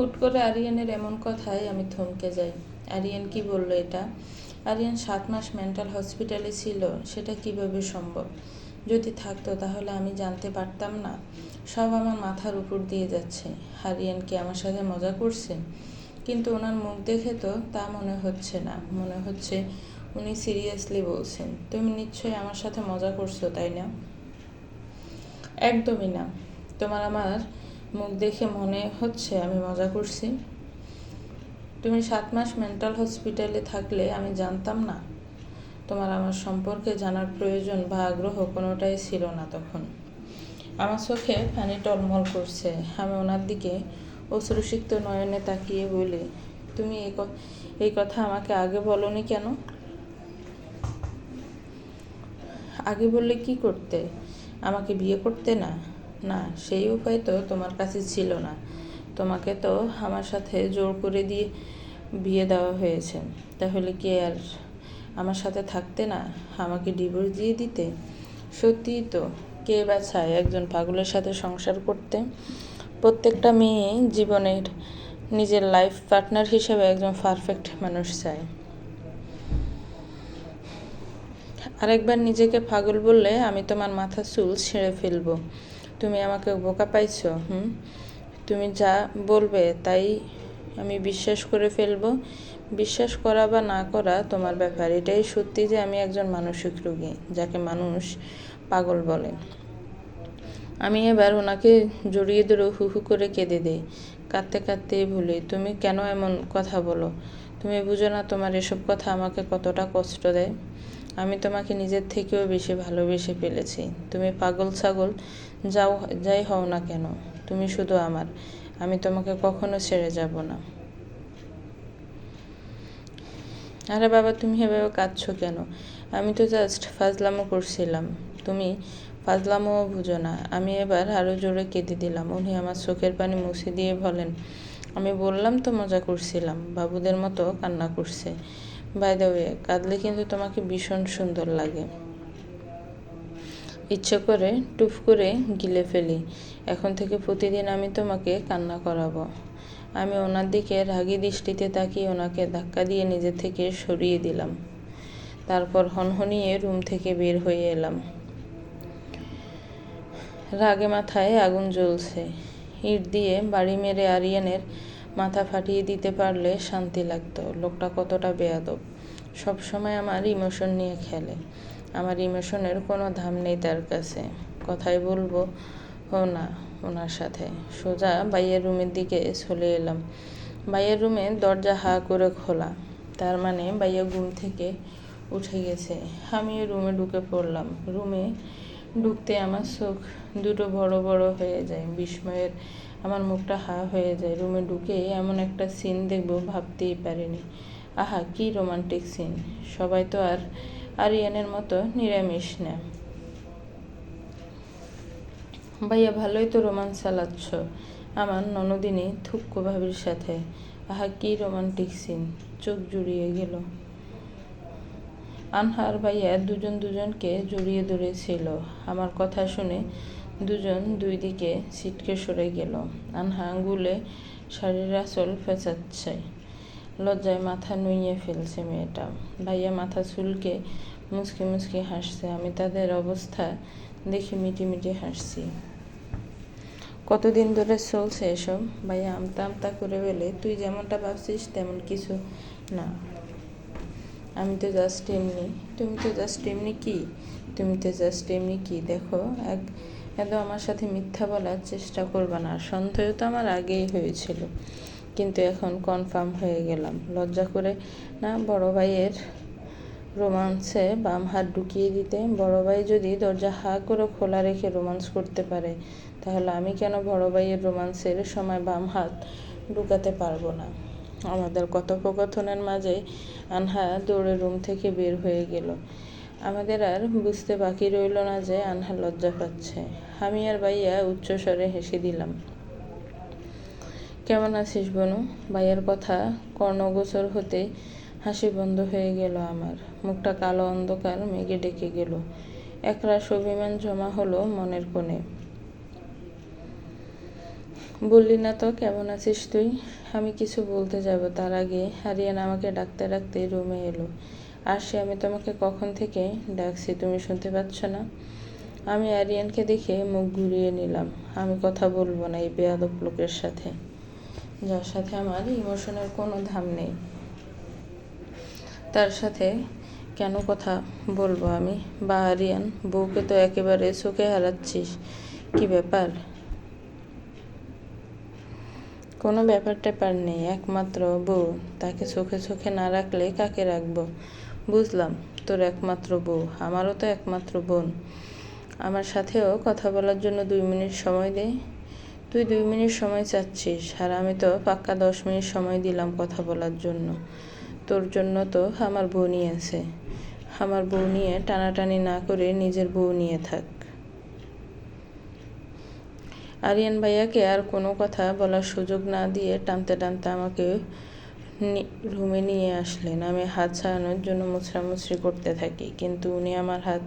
হুট করে আরিয়ানের এমন কথায় আমি থমকে যাই। আরিয়ান কি বলল এটা? আরিয়ান সাত মাস মেন্টাল হসপিটালে ছিল, সেটা কীভাবে সম্ভব? যদি থাকতো তাহলে আমি জানতে পারতাম না। সব আমার মাথার উপর দিয়ে যাচ্ছে। আরিয়ান কি আমার সাথে মজা করছে? কিন্তু ওনার মুখ দেখে তো তা মনে হচ্ছে না। মনে হচ্ছে উনি সিরিয়াসলি বলছেন, তুমি নিশ্চয়ই আমার সাথে মজা করছ, তাই না? একদমই না। তোমার আমার মুখ দেখে মনে হচ্ছে আমি মজা করছি। তুমি সাত মাস মেন্টাল হসপিটালে থাকলে আমি জানতাম না। তোমার আমার সম্পর্কে জানার প্রয়োজন বা আগ্রহ কোনোটাই ছিল না তখন। আমার চোখে পানি টলমল করছে। আমি ওনার দিকে অশ্রুসিক্ত নয়নে তাকিয়ে বলি, তুমি এই কথা আমাকে আগে বলনি কেন? আগে বললে কি করতে? আমাকে বিয়ে করতে না? না, সেই উপায় তো তোমার কাছে ছিল না। তোমাকে তো আমার সাথে জোর করে দিয়ে বিয়ে দেওয়া হয়েছে। তাহলে কি আর আমার সাথে থাকতে না? আমাকে ডিভোর্স দিয়ে দিতে? সত্যিই তো, কে বা চায় একজন পাগলের সাথে সংসার করতে? প্রত্যেকটা মেয়ে জীবনের নিজের লাইফ পার্টনার হিসেবে একজন পারফেক্ট মানুষ চায়। আরেকবার নিজেকে পাগল বললে আমি তোমার মাথা চুল ছেড়ে ফেলব। তুমি আমাকে বোকা পাইছো, হুম? তুমি যা বলবে তাই আমি বিশ্বাস করে ফেলব। বিশ্বাস করা বা না করা তোমার ব্যাপার। এটাই সত্যি যে আমি একজন মানসিক রোগী, যাকে মানুষ পাগল বলে। আমি এবার ওনাকে জড়িয়ে ধরে হু হু করে কেঁদে দিই। কাঁদতে কাঁদতে ভুলি তুমি কেন এমন কথা বলো? তুমি বুঝো না তোমার এসব কথা আমাকে কতটা কষ্ট দেয়? আমি তোমাকে নিজের থেকেও বেশি ভালোবেসে ফেলেছি। তুমি পাগল ছাগল, যাও, যাই হও না কেন, তুমি শুধু আমার, আমি তোমাকে কখনো ছেড়ে যাব না। আরে বাবা, তুমি এভাবে কাঁদছো কেন? আমি তো জাস্ট ফাজলামো করছিলাম। তুমি ফাজলামোও বুঝো না, আমি এবার আরও জোরে কেঁদে দিলাম। উনি আমার চোখের পানি মুছে দিয়ে বলেন, আমি বললাম তো মজা করছিলাম, বাবুদের মতো কান্না করছে। বাই দ্য ওয়ে কাঁদলে কিন্তু তোমাকে ভীষণ সুন্দর লাগে। ইচ্ছে করে টুপ করে গিলে ফেলি। এখন থেকে প্রতিদিন আমি তোমাকে কান্না করাবো। আমি ওনার দিকে রাগী দৃষ্টিতে তাকিয়ে ওনাকে ধাক্কা দিয়ে নিজে থেকে সরিয়ে দিলাম। তারপর হনহনিয়ে রুম থেকে বের হয়ে এলাম। রাগে মাথায় আগুন জ্বলছে। ইট দিয়ে বাড়ি মেরে আরিয়ানের মাথা ফাটিয়ে দিতে পারলে শান্তি লাগতো। লোকটা কতটা বেয়াদব। সবসময় আমার ইমোশন নিয়ে খেলে। আমার ইমোশনের কোনো দাম নেই তার কাছে। কথাই বলব না, ওনার সাথে। সোজা বাইয়ের রুমের দিকে চলে এলাম। বাইয়ের রুমে দরজা হা করে খোলা। তার মানে বাইয়া ঘুম থেকে উঠে গেছে। আমিও রুমে ঢুকে পড়লাম। রুমে ঢুকতে আমার চোখ দুটো বড় বড় হয়ে যায়। বিস্ময়ের আমার মুখটা হা হয়ে যায়। রুমে ঢুকে এমন একটা সিন দেখব, ভাবতেই পারিনি। আহা, কি রোমান্টিক সিন সবাই তো আর আরিয়ানের মতো নিরামিষ না। ভাইয়া, ভালোই তো রোমান্স চালাচ্ছ। আমার ননদিনী থুক্কো ভাবির সাথে। আহা, কি রোমান্টিক সিন চোখ জুড়িয়ে গেল। আনহার ভাইয়া দুজন দুজনকে জড়িয়ে ধরেছিল। আমার কথা শুনে দুজন দুই দিকে ছিটকে সরে গেল। আনহা আঙ্গুলে শাড়ির আঁচল ফেঁচাচ্ছে। লজ্জায় মাথা নুইয়ে ফেলছে মেয়েটা। ভাইয়া মাথা চুলকে মুচকি মুচকি হাসছে। আমি তাদের অবস্থা দেখে মিটি মিটি হাসছি। কতদিন ধরে চলছে এসব? ভাইয়া আমতা আমতা করে বলে, তুই যেমনটা ভাবছিস তেমন কিছু না। আমি তো জাস্ট এমনি। তুমি তো জাস্ট এমনি কি? তুমি তো জাস্ট এমনি কি? দেখো, এক এত আমার সাথে মিথ্যা বলার চেষ্টা করবে না। সন্দেহ তো আমার আগেই হয়েছিল, কিন্তু এখন কনফার্ম হয়ে গেলাম। লজ্জা করে না, বড় ভাইয়ের রোমান্সে বাম হাত ঢুকিয়ে দিতে। বড় ভাই যদি দরজা হা করে খোলা রেখে রোমান্স করতে পারে, তাহলে আমি কেন বড় ভাইয়ের রোমান্সের সময় বাম হাত ঢুকাতে পারব না? আমাদের কথোপকথনের মাঝে আনহা দৌড়ে রুম থেকে বের হয়ে গেল। আমাদের আর বুঝতে বাকি রইল না যে আনহা লজ্জা পাচ্ছে। আমি আর ভাইয়া উচ্চস্বরে হেসে দিলাম। কেমন আছিস বনু? ভাইয়ের কথা কর্ণগোচর হতে হাসি বন্ধ হয়ে গেল আমার। মুখটা কালো অন্ধকার, মেঘে ডেকে গেল। একরাশ অভিমান জমা হলো মনের কোণে। বললি না তো, কেমন আছিস তুই? আমি কিছু বলতে যাব। তার আগে হারিয়ান আমাকে ডাকতে ডাকতে রুমে এলো। আসি আমি তোমাকে কখন থেকে ডাকছি তুমি শুনতে পাচ্ছ না? আমি আরিয়ানকে দেখে মুখ ঘুরিয়ে নিলাম। আমি কথা বলব না এই বেয়াদব লোকের সাথে। যার সাথে আমার ইমোশনের কোনো ধাম নেই। তার সাথে কেন কথা বলব আমি? বা আরিয়ান, বউকে তো একেবারে চোখে হারাচ্ছিস। কি ব্যাপার? কোনো ব্যাপার ট্যাপার নেই, একমাত্র বউ। তাকে চোখে চোখে না রাখলে কাকে রাখব? বুঝলাম, তোর একমাত্র বউ। আমারও তো একমাত্র বোন। আমার সাথেও কথা বলার জন্য দুই মিনিট সময় দে। তুই দুই মিনিট সময় চাচ্ছিস আর আমি তো পাক্কা দশ মিনিট সময় দিলাম কথা বলার জন্য। তোর জন্য তো আমার বউ নিয়ে আছে। আমার বউ নিয়ে টানাটানি না করে নিজের বউ নিয়ে থাক। আরিয়ান ভাইয়াকে আর কোনো কথা বলার সুযোগ না দিয়ে টানতে টানতে আমাকে রুমে নিয়ে আসলেন। আমি হাত ছাড়ানোর জন্য মুছড়ামুছড়ি করতে থাকি, কিন্তু উনি আমার হাত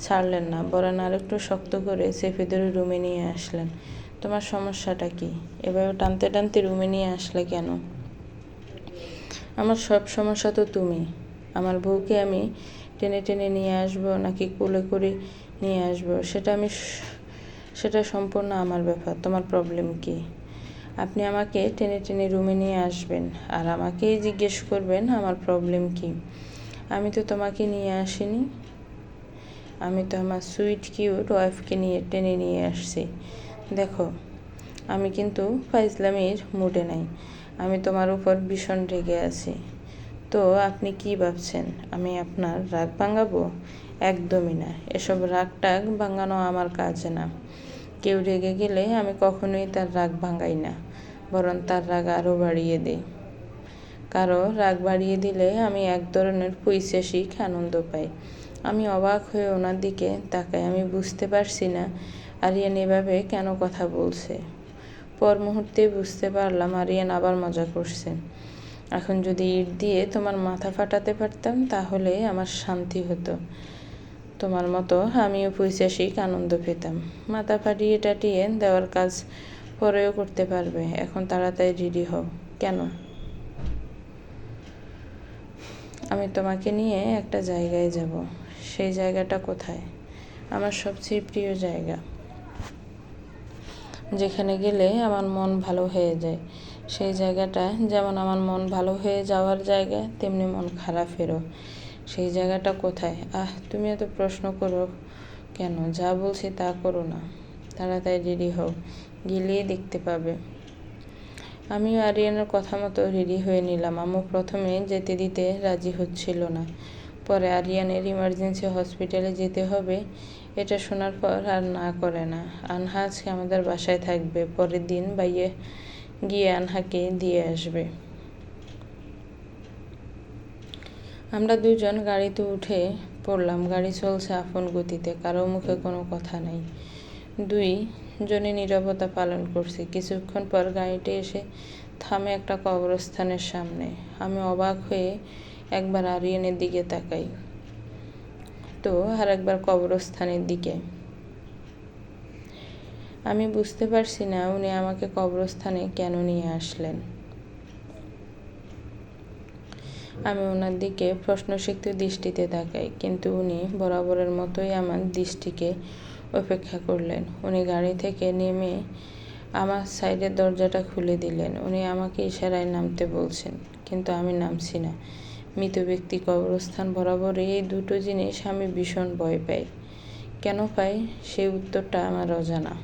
ছাড়লেন না, বরং আরেকটু শক্ত করে চেপে ধরে রুমে নিয়ে আসলেন। তোমার সমস্যাটা কি? এভাবে টানতে টানতে রুমে নিয়ে আসলে কেন? আমার সব সমস্যা তো তুমি। আমার বউকে আমি টেনে টেনে নিয়ে আসব, নাকি কোলে করে নিয়ে আসব? সেটা আমি সেটা সম্পূর্ণ আমার ব্যাপার। তোমার প্রবলেম কি? আপনি আমাকে টেনে টেনে রুমে নিয়ে আসবেন, আর আমাকেই জিজ্ঞেস করবেন আমার প্রবলেম কি। আমি তো তোমাকে নিয়ে আসিনি। আমি তো আমার সুইট কিউট ওয়াইফকে নিয়ে টেনে নিয়ে আসছি। দেখো, আমি কিন্তু ফাইজলামির মুডে নাই। আমি তোমার উপর ভীষণ রেগে আছি। তো আপনি কি ভাবছেন? আমি আপনার রাগ ভাঙাবো? একদমই না। এসব রাগ টাগ ভাঙানো আমার কাজ না। কেউ রেগে গেলে আমি কখনোই তার রাগ ভাঙাই না, বরং তার রাগ আরও বাড়িয়ে দিই। কারও রাগ বাড়িয়ে দিলে আমি এক ধরনের পৈশাসিক আনন্দ পাই। আমি অবাক হয়ে ওনার দিকে তাকাই, আমি বুঝতে পারছি না আরিয়ান এভাবে কেন কথা বলছে। পর মুহূর্তে বুঝতে পারলাম আরিয়ান আবার মজা করছেন এখন যদি ইট দিয়ে তোমার মাথা ফাটাতে পারতাম, তাহলে আমার শান্তি হতো। তোমার মতো আমিও পৈশাসিক আনন্দ পেতাম। মাথা ফাটিয়ে টাটিয়ে দেওয়ার কাজ পরেও করতে পারবে। এখন তাড়াতাড়ি রেডি হও। কেন? আমি তোমাকে নিয়ে একটা জায়গায় যাব। সেই জায়গাটা কোথায়? আমার সবচেয়ে প্রিয় জায়গা। যেখানে গেলে আমার মন ভালো হয়ে যায়। সেই জায়গাটা যেমন আমার মন ভালো হয়ে যাওয়ার জায়গা, তেমনি মন খারাপেরও। সেই জায়গাটা কোথায়? আহ, তুমি এত প্রশ্ন করো কেন? যা বলছি তা করো না। তাড়াতাড়ি রেডি হও। গেলেই দেখতে পাবে। আমিও আরিয়ানের কথা মতো রেডি হয়ে নিলাম। আমু প্রথমে যেতে দিতে রাজি হচ্ছিল না। পরে আরিয়ানের ইমার্জেন্সি হসপিটালে যেতে হবে, এটা শোনার পর আর না করে না। আনহা আজকে আমাদের বাসায় থাকবে, পরের দিন বাইয়ে গিয়ে আনহাকে দিয়ে আসবে। আমরা দুজন গাড়িতে উঠে পড়লাম, গাড়ি চলছে আপন গতিতে, কারও মুখে কোনো কথা নাই। দুই জনে নিরবতা পালন করছি। কিছুক্ষণ পর গাড়িটি এসে থামে একটা কবরস্থানের সামনে। আমি অবাক হয়ে একবার আরিয়ানের দিকে তাকাই। তো আর একবার কবরস্থানের দিকে। আমি বুঝতে পারছি না উনি আমাকে কবরস্থানে কেন নিয়ে আসলেন। আমি ওনার দিকে প্রশ্নসিক্ত দৃষ্টিতে তাকাই, কিন্তু উনি বরাবরের মতোই আমার দৃষ্টিকে অপেক্ষা করলেন। উনি গাড়ি থেকে নেমে আমার সাইডের দরজাটা খুলে দিলেন। উনি আমাকে ইশারায় নামতে বলছেন, কিন্তু আমি নামছি না। মৃত ব্যক্তি কবরস্থান বরাবর এই দুটো জিনিস আমি ভীষণ ভয় পাই। কেন পাই? সেই উত্তরটা আমার অজানা।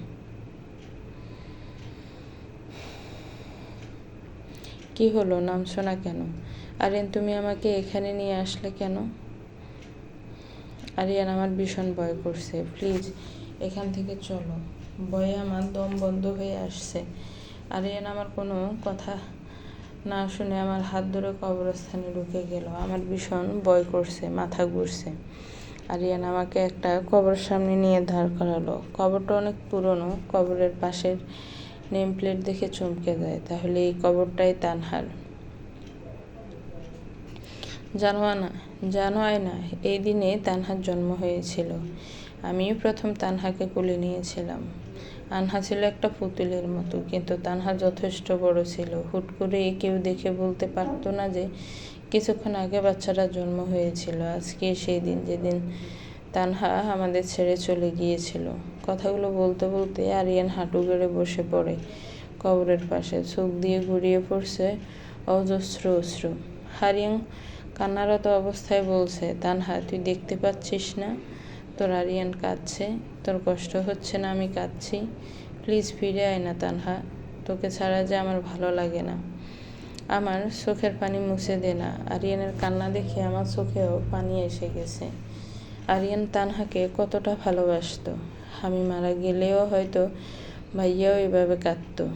কি হলো? নামছো না কেন? আরিয়ান, তুমি আমাকে এখানে নিয়ে আসলে কেন? আরিয়ান, আমার ভীষণ ভয় করছে। প্লিজ, এখান থেকে চলো। ভয়ে আমার দম বন্ধ হয়ে আসছে। আরিয়ান, আমার কোনো কথা না শুনে আমার হাত ধরে কবরস্থানে ঢুকে গেল। আমার ভীষণ ভয় করছে, মাথা ঘুরছে। আরিয়ান আমাকে একটা কবর সামনে নিয়ে দাঁড় করালো। কবরটা অনেক পুরনো, কবরের পাশের নেম প্লেট দেখে চমকে যায় তাহলে এই কবরটাই তানহার। জানো না জানো না এই দিনে তানহার জন্ম হয়েছিল। আমিও প্রথম তানহাকে কোলে নিয়েছিলাম। আনহা ছিল একটা পুতুলের মতো, কিন্তু তানহা যথেষ্ট বড় ছিল। হুট করে কেউ দেখে বলতে পারতো না যে কিছুক্ষণ আগে বাচ্চাটা জন্ম হয়েছিল। আজকে সেই দিন যেদিন তানহা আমাদের ছেড়ে চলে গিয়েছিল। কথাগুলো বলতে বলতে আরিয়ান হাঁটু গেড়ে বসে পড়ে। কবরের পাশে চোখ দিয়ে ঘুরিয়ে পড়ছে অজস্র অশ্রু। হারিয়ান কান্নারত অবস্থায় বলছে, তানহা, তুই দেখতে পাচ্ছিস না? তোর আরিয়ান কাঁদছে। তোর কষ্ট হচ্ছে না, আমি কাঁদছি। প্লিজ ফিরে আয় না তানহা, তোকে ছাড়া যে আমার ভালো লাগে না। আমার চোখের পানি মুছে দে না। আরিয়ানের কান্না দেখে আমার চোখেও পানি এসে গেছে। আরিয়ান তানহাকে কতটা ভালোবাসত। আমি মারা গেলেও হয়তো ভাইয়াও এভাবে কাঁদত।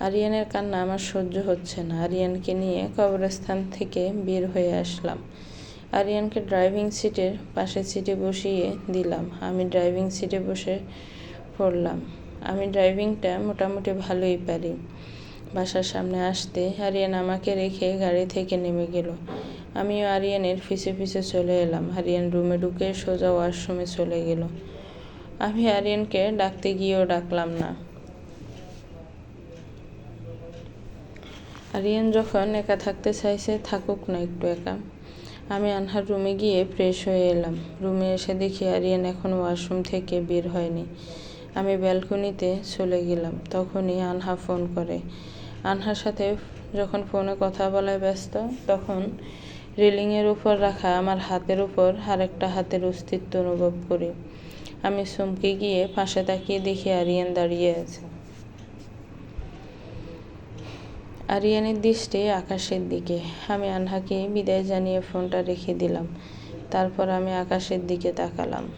আরিয়ানের কান্না আমার সহ্য হচ্ছে না। আরিয়ানকে নিয়ে কবরস্থান থেকে বের হয়ে আসলাম। আরিয়ানকে ড্রাইভিং সিটের পাশের সিটে বসিয়ে দিলাম। আমি ড্রাইভিং সিটে বসে পড়লাম। আমি ড্রাইভিংটা মোটামুটি ভালোই পারি। বাসার সামনে আসতে আরিয়ান আমাকে রেখে গাড়ি থেকে নেমে গেল। আমিও আরিয়ানের পিছে ফিসে চলে এলাম। আরিয়ান রুমে ঢুকে সোজা ওয়াশরুমে চলে গেল। আমি আরিয়ানকে ডাকতে গিয়েও ডাকলাম না। আরিয়ান যখন একা থাকতে চাইছে, থাকুক না একটু একা। আমি আনহার রুমে গিয়ে ফ্রেশ হয়ে এলাম। রুমে এসে দেখি আরিয়ান এখন ওয়াশরুম থেকে বের হয়নি। আমি ব্যালকনিতে চলে গেলাম। তখনই আনহা ফোন করে। আনহার সাথে যখন ফোনে কথা বলায় ব্যস্ত, তখন রেলিংয়ের উপর রাখা আমার হাতের উপর আরেকটা হাতের অস্তিত্ব অনুভব করি। আমি চমকে গিয়ে পাশে তাকিয়ে দেখি আরিয়ান দাঁড়িয়ে আছে। আরিয়ানের দৃষ্টি আকাশের দিকে। আমি আনহাকে বিদায় জানিয়ে ফোনটা রেখে দিলাম। তারপর আমি আকাশের দিকে তাকালাম।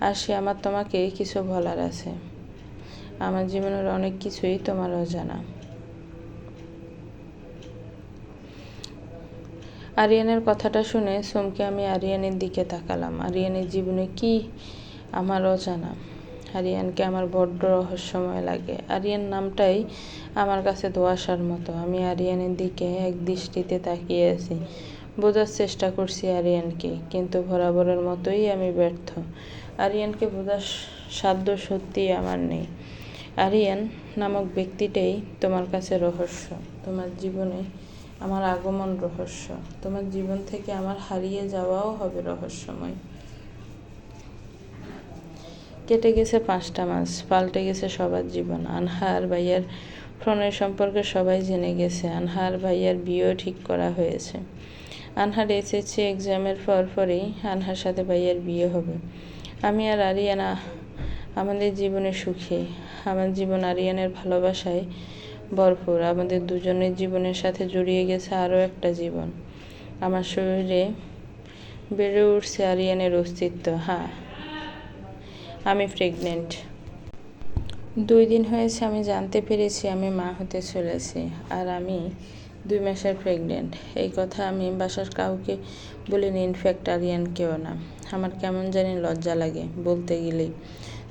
আর সে আমার তোমাকে কিছু বলার আছে। আমার জীবনের অনেক কিছুই তোমার অজানা। আরিয়ানের কথাটা শুনে সোমকে আমি আরিয়ানের দিকে তাকালাম। আরিয়ানের জীবনে কি আমার অজানা? আরিয়ানকে আমার বড্ড রহস্যময় লাগে। আরিয়ান নামটাই আমার কাছে দোয়াশার মতো। আমি আরিয়ানের দিকে এক দৃষ্টিতে তাকিয়ে আছি। বোঝার চেষ্টা করছি আরিয়ানকে, কিন্তু বরাবরের মতোই আমি ব্যর্থ। আরিয়ানকে বোঝার সাধ্য সত্যিই আমার নেই। আরিয়ান নামক ব্যক্তিটাই তোমার কাছে রহস্য। তোমার জীবনে আমার আগমন রহস্য। তোমার জীবন থেকে আমার হারিয়ে যাওয়াও হবে রহস্যময়। কেটে গেছে পাঁচটা মাস, পাল্টে গেছে সবার জীবন। আনহার ভাইয়ার প্রণয় সম্পর্কে সবাই জেনে গেছে, আনহার ভাইয়ার বিয়েও ঠিক করা হয়েছে। আনহার এসএসসি এক্সামের পর পরেই আনহার সাথে ভাইয়ার বিয়ে হবে। আমি আর আরিয়ানা আমাদের জীবনে সুখী। আমার জীবন আরিয়ানের ভালোবাসায় ভরপুর। আমাদের দুজনের জীবনের সাথে জড়িয়ে গেছে আরও একটা জীবন। আমার শরীরে বেড়ে উঠছে আরিয়ানের অস্তিত্ব। হ্যাঁ। আমি প্রেগনেন্ট দুই দিন হয়েছে আমি জানতে পেরেছি আমি মা হতে চলেছি আর আমি দুই মাসের প্রেগনেন্ট এই কথা আমি বাসার কাউকে বলিনি ইনফ্যাক্ট আরিয়ান কেউ না। আমার কেমন জানি লজ্জা লাগে বলতে গেলেই।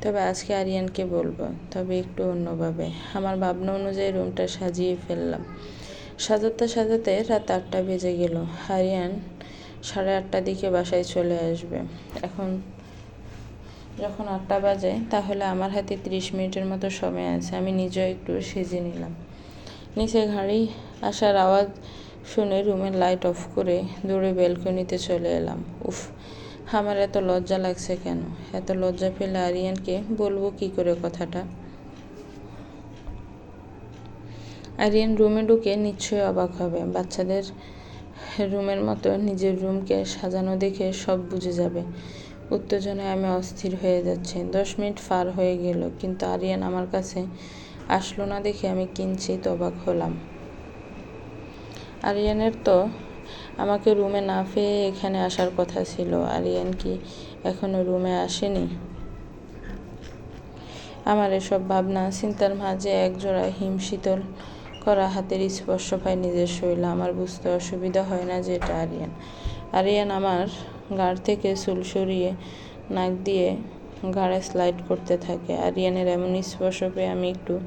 তবে আজকে আরিয়ানকে বলব, তবে একটু অন্যভাবে। আমার ভাবনা অনুযায়ী রুমটা সাজিয়ে ফেললাম। সাজাতে সাজাতে রাত আটটা বেজে গেল। আরিয়ান সাড়ে আটটার দিকে বাসায় চলে আসবে। এখন যখন আটটা বাজে, তাহলে আমার হাতে ত্রিশ মিনিটের মতো সময় আছে। আমি নিজেও একটু সেজে নিলাম। নিচে গাড়ি আসার আওয়াজ শুনে রুমের লাইট অফ করে দৌড়ে ব্যালকনিতে চলে এলাম। উফ, আমার এত লজ্জা লাগছে কেন? এত লজ্জা পেলে আরিয়ানকে বলব কি করে কথাটা? আরিয়ান রুমে ঢুকে নিশ্চয়ই অবাক হবে। বাচ্চাদের রুমের মতো নিজের রুমকে সাজানো দেখে সব বুঝে যাবে। উত্তেজনায় আমি অস্থির হয়ে যাচ্ছি। দশ মিনিট পার হয়ে গেল, কিন্তু আরিয়ান আমার কাছে আসলো না দেখে আমি কিঞ্চিত অবাক হলাম। আরিয়ানের তো আমাকে রুমে না পেয়ে এখানে আসার কথা ছিল। আরিয়ান কি এখনও রুমে আসেনি? আমার এসব ভাবনা চিন্তার মাঝে একজোড়া হিম শীতল করা হাতের স্পর্শ পায় নিজের শরীরে আমার বুঝতে অসুবিধা হয় না যে এটা আরিয়ান। আরিয়ান আমার গাড় থেকে চুল সরিয়ে নাক দিয়ে গাড়ে স্লাইড করতে থাকে। আরিয়ানের এমন স্পর্শ পেয়ে আমি একটু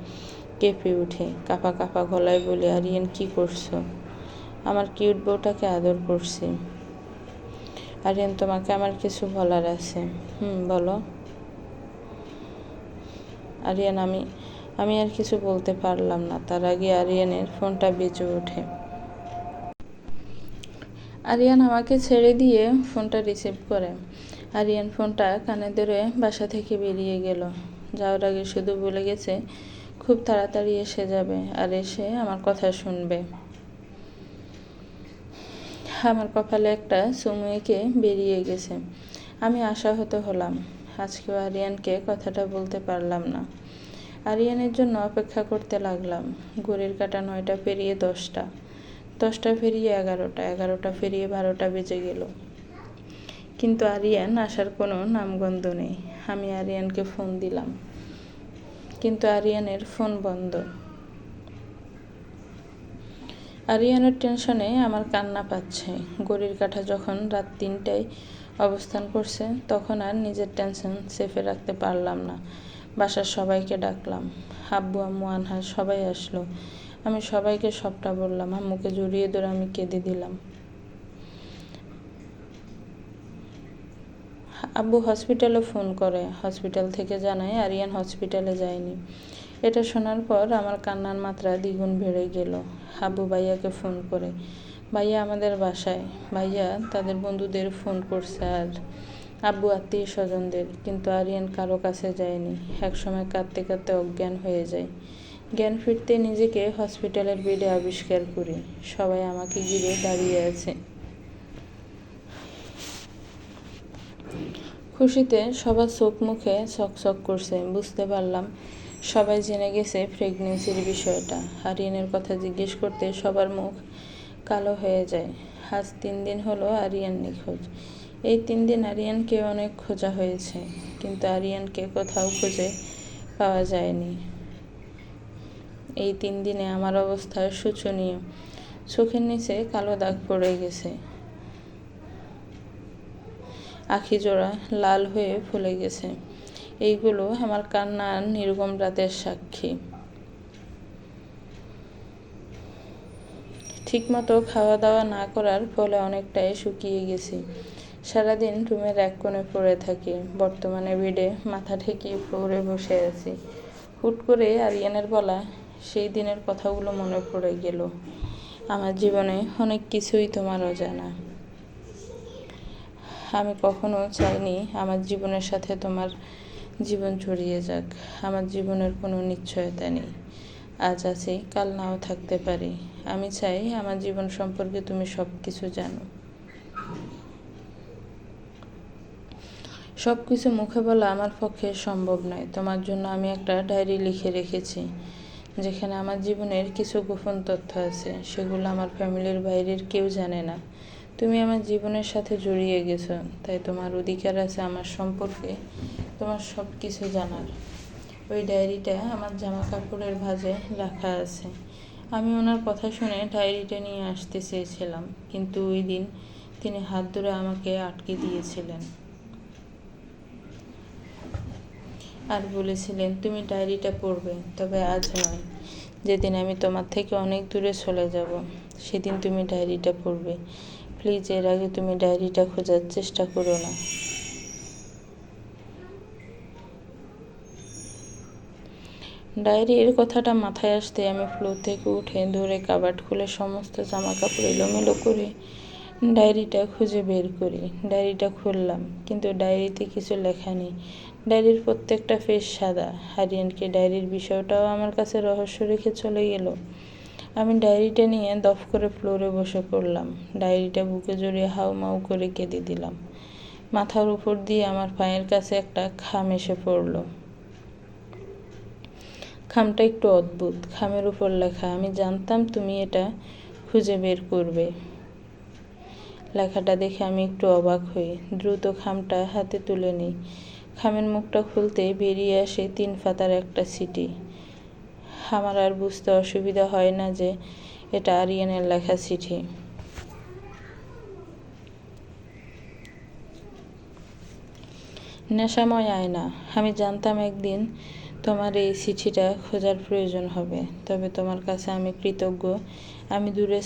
কেঁপে উঠে। কাঁপা কাঁপা গলায় বলি, আরিয়ান, কি করছ? আমার কিউট বউটাকে আদর করছি। আরিয়ান, তোমাকে আমার কিছু বলার আছে। হুম, বলো। আরিয়ান, আমি আমি আর কিছু বলতে পারলাম না। তার আগে আরিয়ানের ফোনটা বেঁচে ওঠে। আরিয়ান আমাকে ছেড়ে দিয়ে ফোনটা রিসিভ করে। আরিয়ান ফোনটা কানে ধরে বাসা থেকে বেরিয়ে গেল। যাওয়ার আগে শুধু বলে গেছে, খুব তাড়াতাড়ি এসে যাবে আর এসে আমার কথা শুনবে। আমার কপালে একটা সুমুইকে বেরিয়ে গেছে। আমি আশাহত হলাম। আজকেও আরিয়ানকে কথাটা বলতে পারলাম না। আরিয়ানের জন্য অপেক্ষা করতে লাগলাম। ঘড়ির কাটা নয়টা পেরিয়ে দশটা। দশটা পেরিয়ে এগারোটা এগারোটা পেরিয়ে বারোটা বেজে গেল। কিন্তু আরিয়ান আসার কোনো নামগন্ধ নেই। আমি আরিয়ানকে ফোন দিলাম। কিন্তু আরিয়ানের ফোন বন্ধ। আরিয়ানের টেনশনে আমার কান্না পাচ্ছে। গড়ির কাঠা যখন রাত তিনটায় অবস্থান করছে, তখন আর নিজের টেনশন সেফে রাখতে পারলাম না। বাসার সবাইকে ডাকলাম। আব্বু, আম্মু, আনহা সবাই আসলো। আমি সবাইকে সবটা বললাম আম্মুকে জড়িয়ে ধরে আমি কেঁদে দিলাম। আব্বু হসপিটালে ফোন করে হসপিটাল থেকে জানায় আরিয়ান হসপিটালে যায়নি। এটা শোনার পর আমার কান্নার মাত্রা দ্বিগুণ বেড়ে গেল। আব্বু ভাইয়াকে ফোন করে, ভাইয়া আমাদের বাসায়, ভাইয়া তাদের বন্ধুদের ফোন করছে আর আব্বু আত্মীয় স্বজনদের কিন্তু আরিয়ান কারও কাছে যায়নি। একসময় কাঁদতে কাঁদতে অজ্ঞান হয়ে যায়। জ্ঞান ফিরতে নিজেকে হসপিটালের বেডে আবিষ্কার করি। সবাই আমাকে ঘিরে দাঁড়িয়ে আছে। খুশিতে সবার চোখ মুখে চকচক করছে বুঝতে পারলাম। সবাই জেনে গেছে প্রেগনেন্সির বিষয়টা। আরিয়ানের কথা জিজ্ঞেস করতে সবার মুখ কালো হয়ে যায়। আজ তিন দিন হলো আরিয়ান নিখোঁজ। এই তিন দিন আরিয়ানকে অনেক খোঁজা হয়েছে, কিন্তু আরিয়ানকে কোথাও খুঁজে পাওয়া যায়নি। এই তিন দিনে আমার অবস্থা শোচনীয় চোখের নিচে কালো দাগ পড়ে গেছে। আখি জোড়া লাল হয়ে ফুলে গেছে। এইগুলো আমার কান্নার নির্গম রাতের সাক্ষী। ঠিকমতো খাওয়া দাওয়া না করার ফলে অনেকটাই শুকিয়ে গেছি। সারাদিন রুমের এক কোণে পড়ে থাকি। বর্তমানে বেডে মাথা ঠেকিয়ে ফ্লোরে বসে আছি। হুট করে আরিয়ানের বলা সেই দিনের কথাগুলো মনে পড়ে গেল। আমার জীবনে অনেক কিছুই তোমার অজানা। আমি কখনো চাইনি আমার জীবনের সাথে তোমার জীবন জড়িয়ে যাক। আমার জীবনের কোনো নিশ্চয়তা নেই। আজ আছি, কাল নাও থাকতে পারি। আমি চাই আমার জীবন সম্পর্কে তুমি সব কিছু জানো। সব কিছু মুখে বলা আমার পক্ষে সম্ভব নয়। তোমার জন্য আমি একটা ডায়েরি লিখে রেখেছি। যেখানে আমার জীবনের কিছু গোপন তথ্য আছে, সেগুলো আমার ফ্যামিলির বাইরের কেউ জানে না। তুমি আমার জীবনের সাথে জড়িয়ে গেছো, তাই তোমার অধিকার আছে আমার সম্পর্কে তোমার সব কিছু জানার। ওই ডায়েরিটা আমার জামা কাপড়ের ভাজে রাখা আছে। আমি ওনার কথা শুনে ডায়েরিটা নিয়ে আসতে চেয়েছিলাম, কিন্তু ওই দিন তিনি হাত ধরে আমাকে আটকে দিয়েছিলেন। আর বলেছিলেন, তুমি ডায়েরিটা পড়বে, তবে আজ নয়। যেদিন আমি তোমার থেকে অনেক দূরে চলে যাব, সেদিন তুমি ডায়েরিটা পড়বে। প্লিজ, এর আগে তুমি ডায়েরিটা খোঁজার চেষ্টা করো না। ডায়েরির কথাটা মাথায় আসতে আমি ফ্লোর থেকে উঠে ধরে কাবাট খুলে সমস্ত জামা কাপড় এলোমেলো করে ডায়েরিটা খুঁজে বের করি। ডায়েরিটা খুললাম, কিন্তু ডায়েরিতে কিছু লেখা নেই। ডায়েরির প্রত্যেকটা ফেস সাদা। হারিয়ানকে ডায়েরির বিষয়টাও আমার কাছে রহস্য রেখে চলে গেল। আমি ডায়েরিটা নিয়ে দফ করে ফ্লোরে বসে পড়লাম। ডায়েরিটা বুকে জড়িয়ে হাউ মাউ করে কেঁদে দিলাম। মাথার উপর দিয়ে আমার পায়ের কাছে একটা খাম এসে পড়ল। খামটা একটু অদ্ভুত। খামের উপর লেখা, আমি জানতাম তুমি এটা খুঁজে বের করবে। লেখাটা দেখে আমি একটু অবাক হই। দ্রুত খামটা হাতে তুলে নিই। খামের মুখটা খুলতে বেরিয়ে আসে তিন ফাতার একটা সিটি। আমার আর বুঝতে অসুবিধা হয় না যে এটা আরিয়ানের লেখা চিঠি। নেশাময় আয়না। আমি জানতাম একদিন তোমার এই চিঠিটা খোঁজার প্রয়োজন হবে, তবে তোমার কাছে আমি কৃতজ্ঞ। আমি দূরে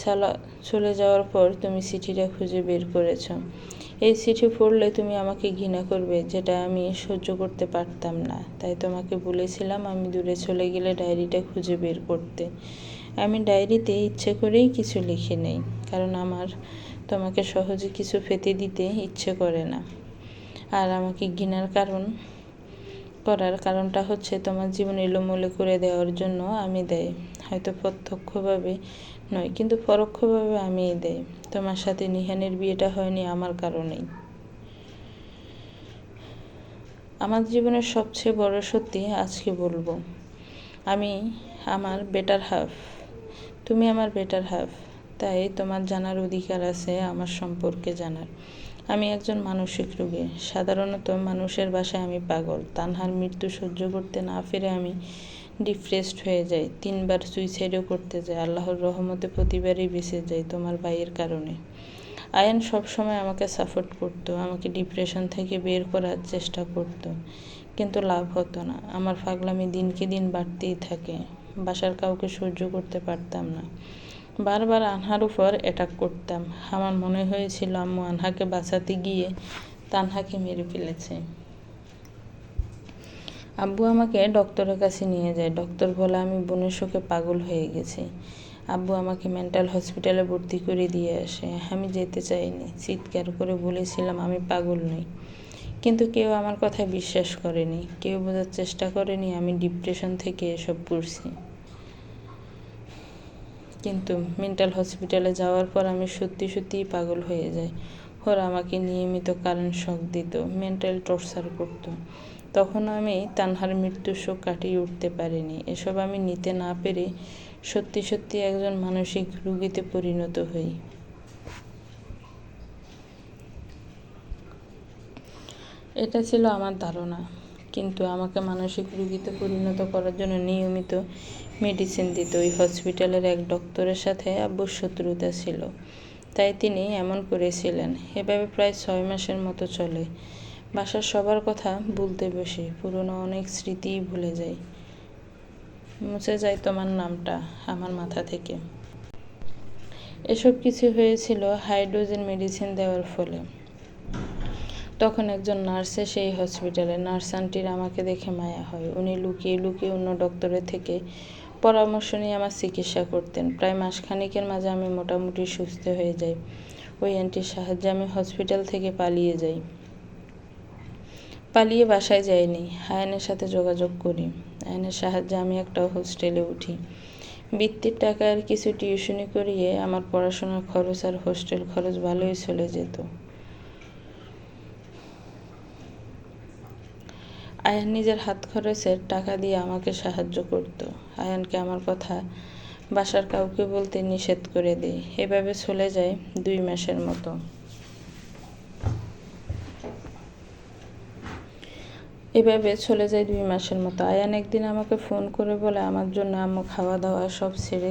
চলে যাওয়ার পর তুমি চিঠিটা খুঁজে বের করেছ। এই চিঠি পড়লে তুমি আমাকে ঘৃণা করবে, যেটা আমি সহ্য করতে পারতাম না। তাই তোমাকে বলেছিলাম আমি দূরে চলে গেলে ডায়েরিটা খুঁজে বের করতে। আমি ডায়েরিতে ইচ্ছে করেই কিছু লিখে নেই, কারণ আমার তোমাকে সহজে কিছু ফেতে দিতে ইচ্ছে করে না। আর আমাকে ঘৃণার কারণ, করার কারণটা হচ্ছে তোমার জীবন এলোমেলো করে দেওয়ার জন্য আমি দেয়। হয়তো প্রত্যক্ষভাবে নয়, কিন্তু পরোক্ষভাবে আমিই দেয়। তোমার সাথে নিহানের বিয়েটা হয়নি আমার কারণেই। আমার জীবনের সবচেয়ে বড় সত্যি আজকে বলব। আমি আমার বেটার হাফ তুমি আমার বেটার হাফ তাই তোমার জানার অধিকার আছে আমার সম্পর্কে জানার। আমি একজন মানসিক রোগী। সাধারণত মানুষের বাসায় আমি পাগল। তানহার মৃত্যু সহ্য করতে না ফিরে আমি ডিপ্রেসড হয়ে যাই তিনবার সুইসাইডও করতে যাই আল্লাহর রহমতে প্রতিবারই বেঁচে যাই তোমার ভাইয়ের কারণে। আয়ান সবসময় আমাকে সাপোর্ট করতো, আমাকে ডিপ্রেশন থেকে বের করার চেষ্টা করত, কিন্তু লাভ হতো না। আমার ফাগলামি দিনকে দিন বাড়তেই থাকে, বাসার কাউকে সহ্য করতে পারতাম না। বারবার আনহার উপর অ্যাটাক করতাম। আমার মনে হয়েছিল আম্মু আনহাকে বাঁচাতে গিয়ে তানহাকে মেরে ফেলেছে। আব্বু আমাকে ডক্টরের কাছে নিয়ে যায়। ডক্টর বলে, আমি বোনের শোকে পাগল হয়ে গেছি। আব্বু আমাকে মেন্টাল হসপিটালে ভর্তি করে দিয়ে আসে। আমি যেতে চাইনি। চিৎকার করে বলেছিলাম, আমি পাগল নই। কিন্তু কেউ আমার কথা বিশ্বাস করেনি। কেউ বোঝার চেষ্টা করেনি, আমি ডিপ্রেশন থেকে এসব পড়ছি। কিন্তু মেন্টাল হসপিটালে যাওয়ার পর আমি সত্যি সত্যিই পাগল হয়ে যাই। ওরা আমাকে নিয়মিত কারেন্ট শক দিত, মেন্টাল টর্চার করত। তখন আমি তানহার মৃত্যুর শোক কাটিয়ে উঠতে পারিনি। এসব আমি নিতে না পেরে সত্যি সত্যি একজন মানসিক রুগীতে পরিণত হই। এটা ছিল আমার ধারণা। কিন্তু আমাকে মানসিক রুগীতে পরিণত করার জন্য নিয়মিত মেডিসিন দিত। ওই হসপিটালের এক ডক্টরের সাথে আব্বুর শত্রুতা ছিল। তাই তিনি এমন করেছিলেন। এভাবে প্রায় ছয় মাসের মতো চলে। বাসার সবার কথা বলতে বসে, পুরনো অনেক স্মৃতিই ভুলে যাই মুছে যায় তোমার নামটা আমার মাথা থেকে। এসব কিছু হয়েছিল হাইড্রোজেন মেডিসিন দেওয়ার ফলে। তখন একজন নার্সে সেই হসপিটালে, নার্স আন্টির আমাকে দেখে মায়া হয়। উনি লুকিয়ে লুকিয়ে অন্য ডক্টরের থেকে পরামর্শ নিয়ে আমার চিকিৎসা করতেন। প্রায় মাসখানিকের মাঝে আমি মোটামুটি সুস্থ হয়ে যাই। ওই আন্টির সাহায্যে আমি হসপিটাল থেকে পালিয়ে যাই। পালিয়ে বাসায় যাইনি। আয়নের সাথে যোগাযোগ করি। আয়নের সাহায্যে আমি একটা হোস্টেলে উঠি। বৃত্তির টাকার কিছু টিউশনি করিয়ে আমার পড়াশোনার খরচ আর হোস্টেল খরচ ভালোই চলে যেত। আয়ান নিজের হাত খরচের টাকা দিয়ে আমাকে সাহায্য করত। আয়ানকে আমার কথা বাসার কাউকে বলতে নিষেধ করে দিই এভাবে চলে যায় দুই মাসের মতো। এভাবে চলে যায় দুই মাসের মতো। আয়ান একদিন আমাকে ফোন করে বলে, আমার জন্য আম্মু খাওয়া দাওয়া সব ছেড়ে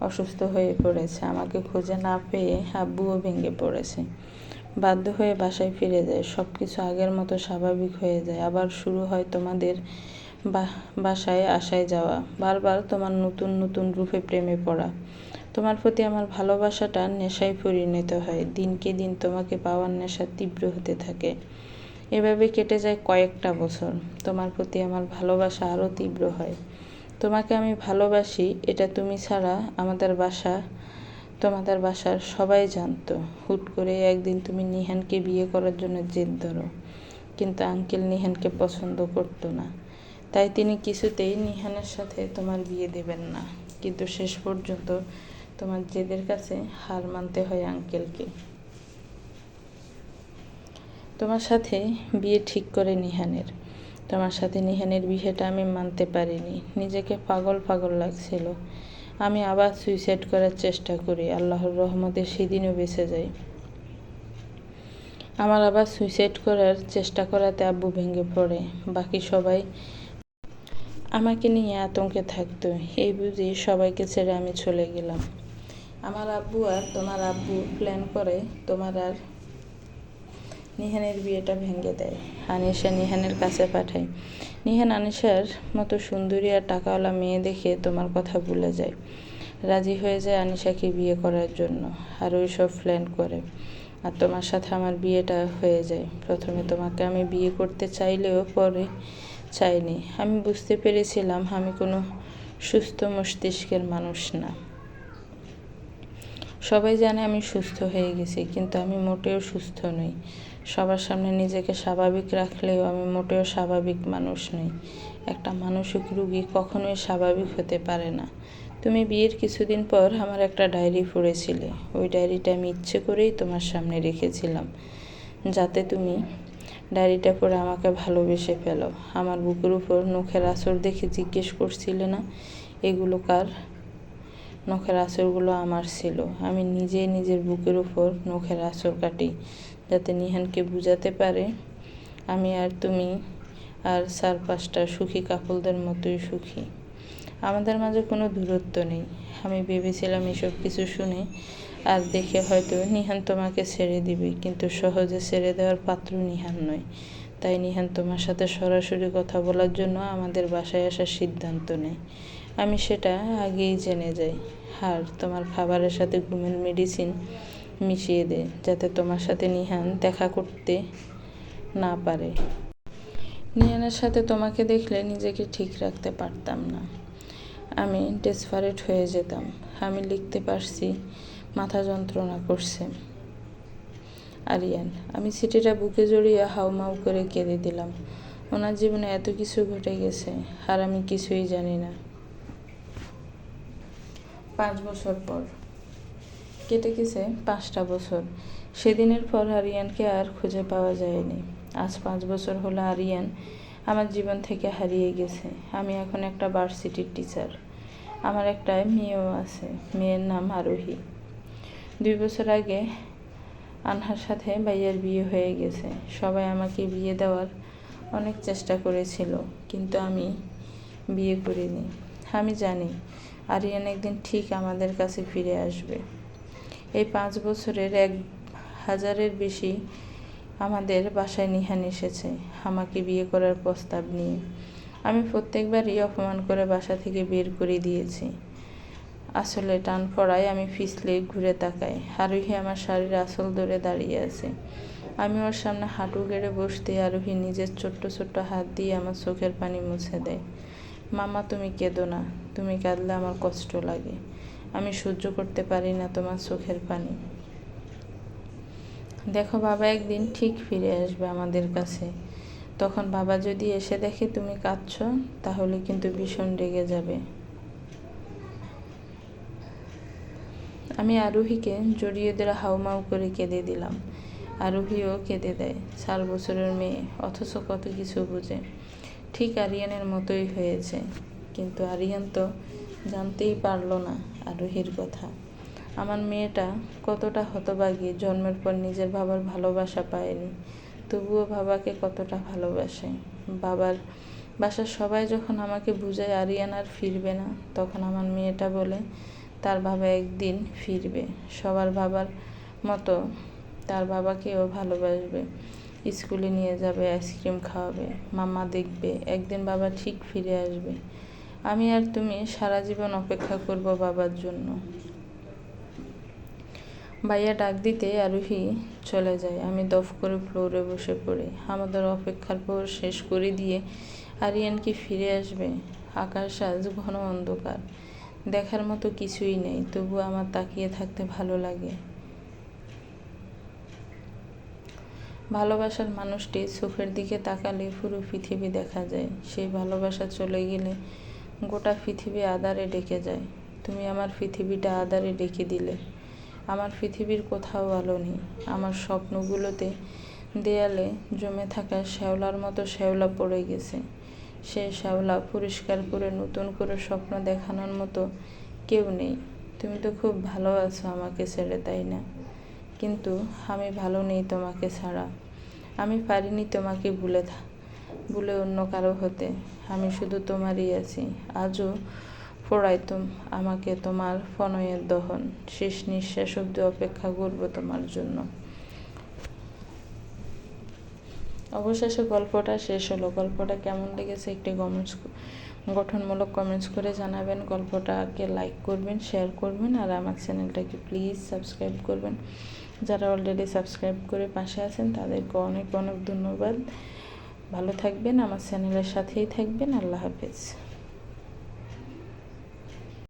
অসুস্থ হয়ে পড়েছে। আমাকে খুঁজে না পেয়ে আব্বুও ভেঙে পড়েছে। বাধ্য হয়ে বাসায় ফিরে যায়। সব কিছু আগের মতো স্বাভাবিক হয়ে যায়। আবার শুরু হয় তোমাদের বাসায় আসায় যাওয়া। বারবার তোমার নতুন নতুন রূপে প্রেমে পড়া। তোমার প্রতি আমার ভালোবাসাটা নেশায় পরিণত হয়। দিনকে দিন তোমাকে পাওয়ার নেশা তীব্র হতে থাকে। এভাবে কেটে যায় কয়েকটা বছর। তোমার প্রতি আমার ভালোবাসা আরও তীব্র হয়। তোমাকে আমি ভালোবাসি, এটা তুমি ছাড়া আমাদের বাসা, তোমাদের বাসার সবাই জানতো। হুট করে একদিন তুমি নিহানকে বিয়ে করার জন্য জেদ ধরো। কিন্তু আঙ্কেল নিহানকে পছন্দ করতো না। তাই তিনি কিছুতেই নিহানের সাথে তোমার বিয়ে দেবেন না। কিন্তু শেষ পর্যন্ত তোমার জেদের কাছে হার মানতে হয় আঙ্কেলকে। তোমার সাথে বিয়ে ঠিক করে নিহানের। তোমার সাথে নিহানের বিয়েটা আমি মানতে পারিনি। নিজেকে পাগল পাগল লাগছিল। আমি আবার সুইসাইড করার চেষ্টা করি। আল্লাহর রহমতে সেদিনও বেঁচে যাই। আমার আবার সুইসাইড করার চেষ্টা করাতে আব্বু ভেঙে পড়ে। বাকি সবাই আমাকে নিয়ে আতঙ্কে থাকতো। এই বুঝে সবাইকে ছেড়ে আমি চলে গেলাম। আমার আব্বু আর তোমার আব্বু প্ল্যান করে তোমার আর নিহানের বিয়েটা ভেঙে দেয়। আনিশা নিহানের কাছে পাঠায়। নিহান আনিশার মতো সুন্দরী আর টাকাওয়ালা মেয়ে দেখে তোমার কথা ভুলে যায়। রাজি হয়ে যায় আনিশাকে বিয়ে করার জন্য আর ওই সব প্ল্যান করে। আর তোমার সাথে আমার বিয়েটা হয়ে যায়। প্রথমে তোমাকে আমি বিয়ে করতে চাইলেও পরে চাইনি। আমি বুঝতে পেরেছিলাম আমি কোনো সুস্থ মস্তিষ্কের মানুষ না। সবাই জানে আমি সুস্থ হয়ে গেছি, কিন্তু আমি মোটেও সুস্থ নই। সবার সামনে নিজেকে স্বাভাবিক রাখলেও আমি মোটেও স্বাভাবিক মানুষ নই। একটা মানসিক রুগী কখনোই স্বাভাবিক হতে পারে না। তুমি বিয়ের কিছুদিন পর আমার একটা ডায়েরি পড়েছিলে। ওই ডায়েরিটা আমি ইচ্ছে করেই তোমার সামনে রেখেছিলাম। যাতে তুমি ডায়েরিটা পড়ে আমাকে ভালোবেসে ফেলো। আমার বুকের উপর নখের আসর দেখে জিজ্ঞেস করছিলে না? এগুলো কার? নখের আসরগুলো আমার ছিল। আমি নিজেই নিজের বুকের উপর নখের আসর কাটি। যাতে নিহানকে বুঝাতে পারে, আমি আর তুমি আর চার পাঁচটা সুখী কাপলদের মতোই সুখী। আমাদের মাঝে কোনো দূরত্ব নেই। আমি ভেবেছিলাম এসব কিছু শুনে আর দেখে হয়তো নিহান তোমাকে ছেড়ে দিবে, কিন্তু সহজে ছেড়ে দেওয়ার পাত্র নিহান নয়। তাই নিহান তোমার সাথে সরাসরি কথা বলার জন্য আমাদের বাসায় আসার সিদ্ধান্ত নেয়। আমি সেটা আগেই জেনে যাই। আর তোমার খাবারের সাথে ঘুমের মেডিসিন মিশিয়ে দে, যাতে তোমার সাথে নিহান দেখা করতে না পারে। নিহানের সাথে তোমাকে দেখলে নিজেকে ঠিক রাখতে পারতাম না। আমি ডেসপারেট হয়ে যেতাম। আমি লিখতে পারছি, মাথা যন্ত্রণা করছে। আরিয়ান, আমি সিটিটা বুকে জড়িয়ে হাউমাউ করে কেঁদে দিলাম। ওনার জীবনে এত কিছু ঘটে গেছে আর আমি কিছুই জানি না। পাঁচ বছর পর কেটে গেছে পাঁচটা বছর। সেদিনের পর আরিয়ানকে আর খুঁজে পাওয়া যায়নি। আজ পাঁচ বছর হলো আরিয়ান আমার জীবন থেকে হারিয়ে গেছে। আমি এখন একটা ভার্সিটির টিচার আমার একটা মেয়েও আছে। মেয়ের নাম আরোহী। দুই বছর আগে আনহার সাথে ভাইয়ের বিয়ে হয়ে গেছে। সবাই আমাকে বিয়ে দেওয়ার অনেক চেষ্টা করেছিল, কিন্তু আমি বিয়ে করিনি। আমি জানি, আরিয়ান একদিন ঠিক আমাদের কাছে ফিরে আসবে। এই পাঁচ বছরের এক হাজারের বেশি আমাদের বাসায় নিহান এসেছে, আমাকে বিয়ে করার প্রস্তাব নিয়ে। আমি প্রত্যেকবারই অপমান করে বাসা থেকে বের করে দিয়েছি। আসলে টান পড়ায় আমি ফিসলে ঘুরে তাকাই, আরোহী আমার শাড়ির আসল ধরে দাঁড়িয়ে আছে। আমি ওর সামনে হাঁটু গেড়ে বসতে আরোহী নিজের ছোট্ট ছোট্ট হাত দিয়ে আমার চোখের পানি মুছে দেয়। মামা তুমি কেঁদো না, তুমি কাঁদলে আমার কষ্ট লাগে। আমি সহ্য করতে পারি না তোমার চোখের পানি। দেখো বাবা একদিন ঠিক ফিরে আসবে আমাদের কাছে। তখন বাবা যদি এসে দেখে তুমি কাঁদছ, তাহলে কিন্তু ভীষণ রেগে যাবে। আমি আরোহীকে জড়িয়ে ধরে হাউমাউ করে কেঁদে দিলাম। আরোহীও কেঁদে দেয় চার বছরের মেয়ে, অথচ কত কিছু বুঝে। ঠিক আরিয়ানের মতোই হয়েছে, কিন্তু আরিয়ান তো জানতেই পারল না। আরোহীর কথা। আমার মেয়েটা কতটা হতবাগী জন্মের পর নিজের বাবার ভালোবাসা পায়নি। তবুও বাবাকে কতটা ভালোবাসে। বাবার বাসার সবাই যখন আমাকে বুঝায় আরিয়ান আর ফিরবে না, তখন আমার মেয়েটা বলে, তার বাবা একদিন ফিরবে। সবার বাবার মতো তার বাবাকেও ভালোবাসবে। স্কুলে নিয়ে যাবে, আইসক্রিম খাওয়াবে, মামা দেখবে, একদিন বাবা ঠিক ফিরে আসবে। আমি আর তুমি সারা জীবন অপেক্ষা করব বাবার জন্য। ভাইয়া ডাক দিতে আরোহী চলে যায়। আমি দফ করে ফ্লোরে বসে পড়ি। আমাদের অপেক্ষার পর শেষ করে দিয়ে আরিয়ান কি ফিরে আসবে? আকাশ আজ ঘন অন্ধকার। দেখার মতো কিছুই নেই, তবু আমার তাকিয়ে থাকতে ভালো লাগে। ভালোবাসার মানুষটি চোখের দিকে তাকালে পুরো পৃথিবী দেখা যায়। সেই ভালোবাসা চলে গেলে গোটা পৃথিবী আদারে ডেকে যায়। তুমি আমার পৃথিবীটা আদারে ডেকে দিলে। আমার পৃথিবীর কোথাও আলো নেই। আমার স্বপ্নগুলোতে দেয়ালে জমে থাকা শ্যাওলার মতো শ্যাওলা পড়ে গেছে। সে শ্যাওলা পরিষ্কার করে নতুন করে স্বপ্ন দেখানোর মতো কেউ নেই। তুমি তো খুব ভালো আছো আমাকে ছেড়ে, তাই না? কিন্তু আমি ভালো নেই তোমাকে ছাড়া। আমি পারিনি তোমাকে ভুলে ভুলে অন্য কারও হতে। আমি শুধু তোমারই আছি। আজও পড়াইতুম আমাকে তোমার ফনয়ের দহন। শেষ নিঃশ্বাস অব্দি অপেক্ষা করব তোমার জন্য। অবশেষে গল্পটা শেষ হলো। গল্পটা কেমন লেগেছে একটি কমেন্টস গঠনমূলক কমেন্টস করে জানাবেন। গল্পটাকে লাইক করবেন, শেয়ার করবেন আর আমার চ্যানেলটাকে প্লিজ সাবস্ক্রাইব করবেন। যারা অলরেডি সাবস্ক্রাইব করে পাশে আছেন, তাদেরকে অনেক অনেক ধন্যবাদ। ভালো থাকবেন আমার চ্যানেলের সাথেই থাকবেন আল্লাহ হাফেজ।